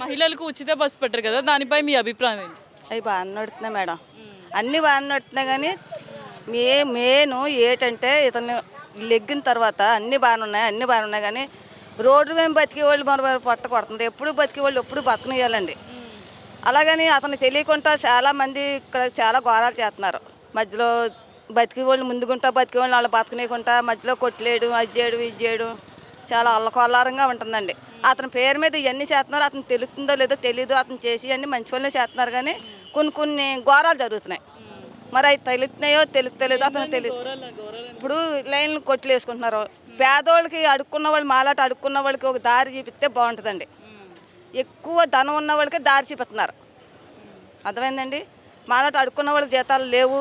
మహిళలకు ఉచిత బస్సు పెట్టరు కదా దానిపై మీ అభిప్రాయం ఏంటి? అవి బాగా నడుతున్నాయి మేడం. అన్నీ బాగా నడుతున్నాయి కానీ మే మెయిన్ ఏంటంటే ఇతను లెగ్గిన తర్వాత అన్నీ బాగానే ఉన్నాయి అన్నీ బాగానే ఉన్నాయి కానీ రోడ్డు మేము బతికే వాళ్ళు మన పొట్ట కొడుతున్నారు. ఎప్పుడు బతికే వాళ్ళు ఎప్పుడు బతకనియాలండి అలాగని అతను తెలియకుండా చాలామంది ఇక్కడ చాలా ఘోరాలు చేస్తున్నారు. మధ్యలో బతికే వాళ్ళు ముందుకుంటా బతికే వాళ్ళు వాళ్ళు బతకనీయకుండా మధ్యలో కొట్లేయడం అది చేయడం ఇది చేయడం చాలా అల్లకొల్లారంగా ఉంటుందండి. అతని పేరు మీద ఇవన్నీ చేస్తున్నారు అతను తెలుస్తుందో లేదో తెలియదు అతను చేసి అన్ని మంచి పనులు చేస్తున్నారు కానీ కొన్ని కొన్ని ఘోరాలు జరుగుతున్నాయి. మరి అవి తెలుస్తున్నాయో తెలుస్తలేదో అతను తెలియదు ఇప్పుడు లైన్లు కొట్లు వేసుకుంటున్నారు. పేదోళ్ళకి అడుక్కున్న వాళ్ళు మాలాట అడుక్కున్న వాళ్ళకి ఒక దారి చూపిస్తే బాగుంటుందండి. ఎక్కువ ధనం ఉన్న వాళ్ళకి దారి చూపిస్తున్నారు. అర్థమైందండి? మాలాట అడుక్కున్న వాళ్ళకి జీతాలు లేవు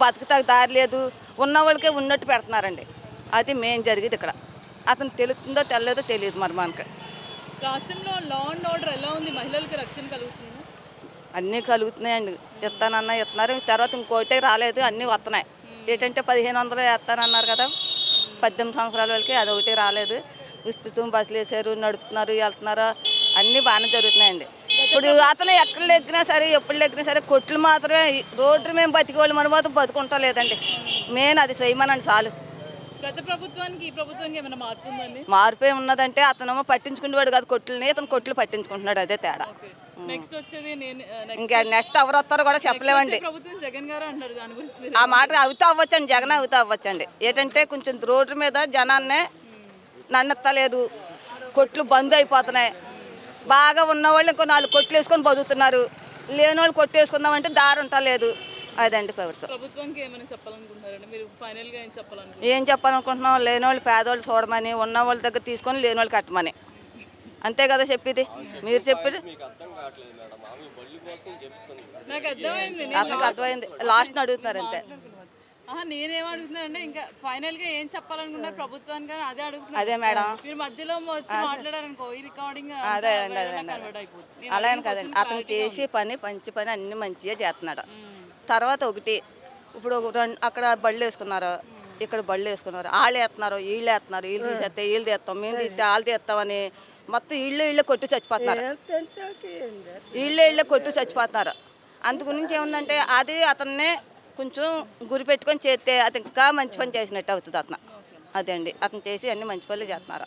బతుకుతాకు దారి లేదు ఉన్న వాళ్ళకే ఉన్నట్టు పెడుతున్నారండి. అది మెయిన్ జరిగేది ఇక్కడ. అతను తెలుస్తుందో తెలియదో తెలియదు మరి మనకి. రాష్ట్రంలో లా అండ్ ఆర్డర్ ఎలా ఉంది? మహిళలకు రక్షణ కలుగుతుంది? అన్నీ కలుగుతున్నాయండి. ఇస్తానన్నా ఇస్తున్నారు. తర్వాత ఇంకోటే రాలేదు. అన్నీ వస్తున్నాయి. ఏంటంటే పదిహేను వందలు వేస్తానన్నారు కదా. పద్దెనిమిది సంవత్సరాల వాళ్ళకి అది ఒకటి రాలేదు. ఉస్తుతం బస్సులు వేసారు నడుపుతున్నారు వెళ్తున్నారు. అన్నీ బాగానే జరుగుతున్నాయండి. ఇప్పుడు అతను ఎక్కడ ఎక్కినా సరే ఎప్పుడు ఎక్కినా సరే కొట్లు మాత్రమే రోడ్డు మేము బతికేవాళ్ళు మన మాత్రం బతుకుంటా లేదండి మెయిన్ అది చేయమనండి చాలు. గత ప్రభుత్వానికి ఈ ప్రభుత్వానికి ఏమైనా మార్పు ఉందండి మార్పే ఉన్నదంటే అతనేమో పట్టించుకునేవాడు కాదు కొట్లని ఇతను కొట్లు పట్టించుకుంటున్నాడు అదే తేడా. నెక్స్ట్ వచ్చేది నేను నెక్స్ట్ ఇంకా నెక్స్ట్ ఎవరు వస్తారో కూడా చెప్పలేమండి. ప్రభుత్వం జగన్ గారు అంటారు దాని గురించి మీరు ఆ మాట అవుతా అవ్వచ్చండి జగన్ అవుతా అవ్వచ్చండి. ఏంటంటే కొంచెం రోడ్డు మీద జనాన్నే నన్నెత్తలేదు కొట్లు బంద్ అయిపోతున్నాయి. బాగా ఉన్నవాళ్ళు ఇంకో నాలుగు కొట్లు వేసుకొని బతుకుతున్నారు. లేని వాళ్ళు కొట్టేసుకుందామంటే దారి లేదు అదండి ప్రభుత్వం. ప్రభుత్వానికి ఏమైనా చెప్పాలనుకుంటున్నారండి? మీరు ఫైనల్గా ఏం చెప్పాలనుకుంటున్నారు? ఏం చెప్పాలనుకుంటున్నాం? లేని వాళ్ళు పేదవాళ్ళు చూడమని ఉన్న వాళ్ళ దగ్గర తీసుకొని లేని వాళ్ళు కట్టమని. అంతే కదా చెప్పేది? మీరు చెప్పేది? నాకు అర్థమైంది. అతనికి అర్థమైంది. లాస్ట్ అడుగుతున్నారు అంతే. ఆహా, నేనేం అడుగుతున్నానంటే ఇంకా ఫైనల్గా ఏం చెప్పాలనుకున్నారు ప్రభుత్వానికి అదే అడుగుతున్నా అదే మేడం. మీరు మధ్యలో వచ్చి మాట్లాడారనుకో ఈ రికార్డింగ్ అదే అండి అలా అని కదండి. అతను చేసి పని మంచి పని అన్ని మంచిగా చేస్తున్నాడు. తర్వాత ఒకటి ఇప్పుడు ఒక రెండు అక్కడ బళ్ళు వేసుకున్నారు. ఇక్కడ బళ్ళు వేసుకున్నారు. వాళ్ళు వేస్తున్నారు వీళ్ళు వేస్తున్నారు. వీళ్ళు తీసేస్తే వీళ్ళు తీస్తాం. మేము తీస్తే వాళ్ళు తీస్తామని మొత్తం ఇళ్ళు ఇళ్ళు కొట్టి చచ్చిపోతున్నారు. ఇళ్ళు ఇళ్ళు కొట్టి చచ్చిపోతున్నారు. అందు గురించి ఏముందంటే అది అతన్నే కొంచెం గురి పెట్టుకొని చేస్తే అతను ఇంకా మంచి పని చేసినట్టు అవుతుంది అతను. అదే అండి. అతను చేసి అన్ని మంచి పనులు చేస్తున్నారు.